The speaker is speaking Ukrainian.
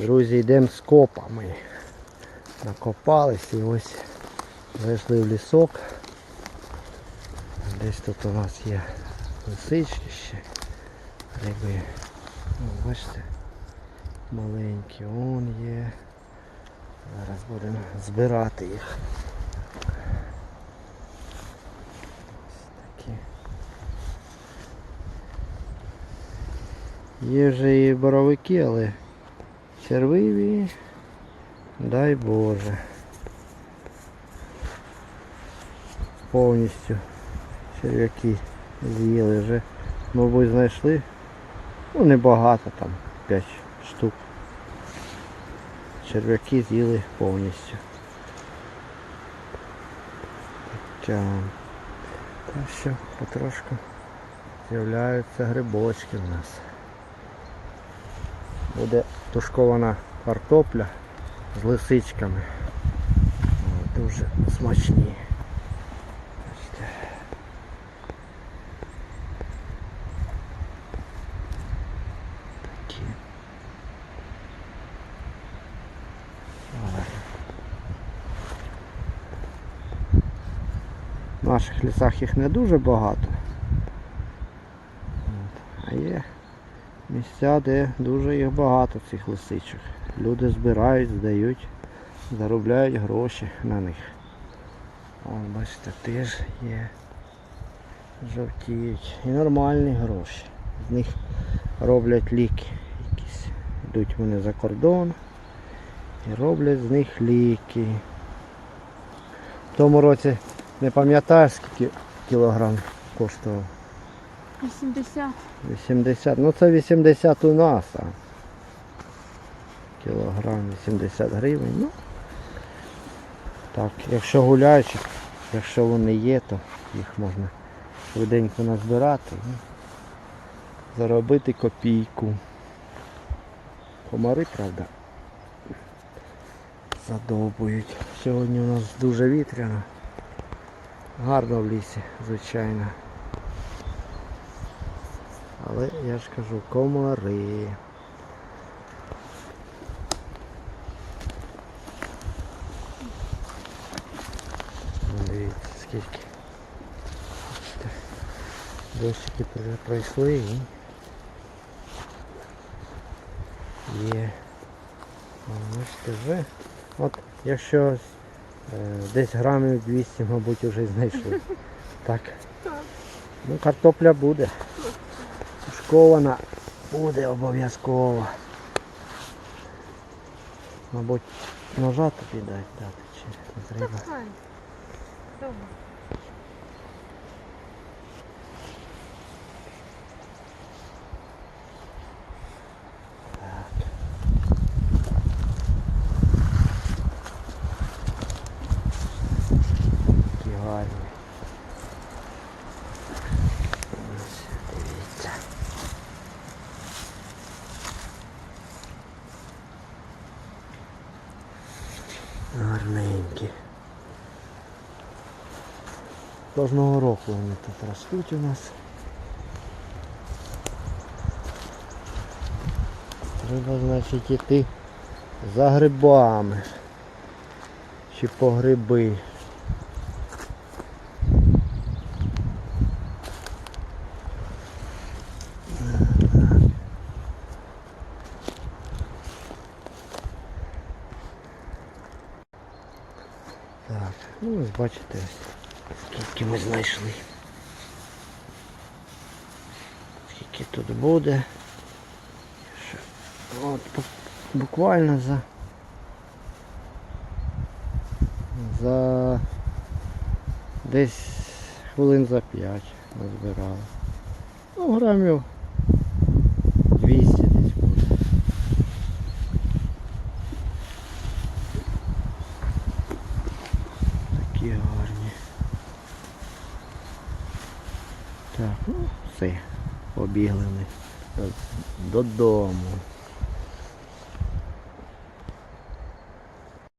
Друзі, йдемо з копами. Накопались і ось зайшли в лісок. Десь тут у нас є лисички ще. Риби. Ну, бачите, маленькі, он є. Зараз будемо збирати їх. Ось такі. Є вже і боровики, але червиві, дай Боже. Повністю черв'яки з'їли вже, мабуть, знайшли. Ну небагато там, 5 штук. Черв'яки з'їли повністю. Та все, потрошку з'являються грибочки в нас. Буде тушкована картопля з лисичками. Дуже смачні. В наших лісах їх не дуже багато. А є місця, де дуже їх багато цих лисичок. Люди збирають, здають, заробляють гроші на них. О, бачите, теж є. Жовтіють. І нормальні гроші. З них роблять ліки якісь. Йдуть вони за кордон і роблять з них ліки. В тому році не пам'ятаєш скільки кілограм коштував? 80. 80. Ну це 80 у нас, а кілограм 80 гривень. Ну так, якщо гуляючи, якщо вони є, то їх можна швиденько назбирати і заробити копійку. Комари, правда, задовбують. Сьогодні у нас дуже вітряно. Гарно в лісі, звичайно. Але я ж кажу, комари. Дивіться, скільки. Дощики пройшли і є. Вон, Бачите, вже. От якщо е, десь грамів 200, мабуть, вже знайшли. Так. Ну, картопля буде. Тушкована буде обов'язково. Мабуть, ножа тобі дати дати чи не треба. Хай. Дома. Такі гарні. Ось, дивіться. Гарненькі. Кожного року вони тут ростуть у нас. Треба, значить, іти за грибами. Чи по гриби. Так, ну ось бачите, скільки ми знайшли. Скільки тут буде. От буквально за за десь хвилин за 5 назбирали. Ну, грамів 200 десь буде. Такі гарні. Так, ну все, побігли ми додому.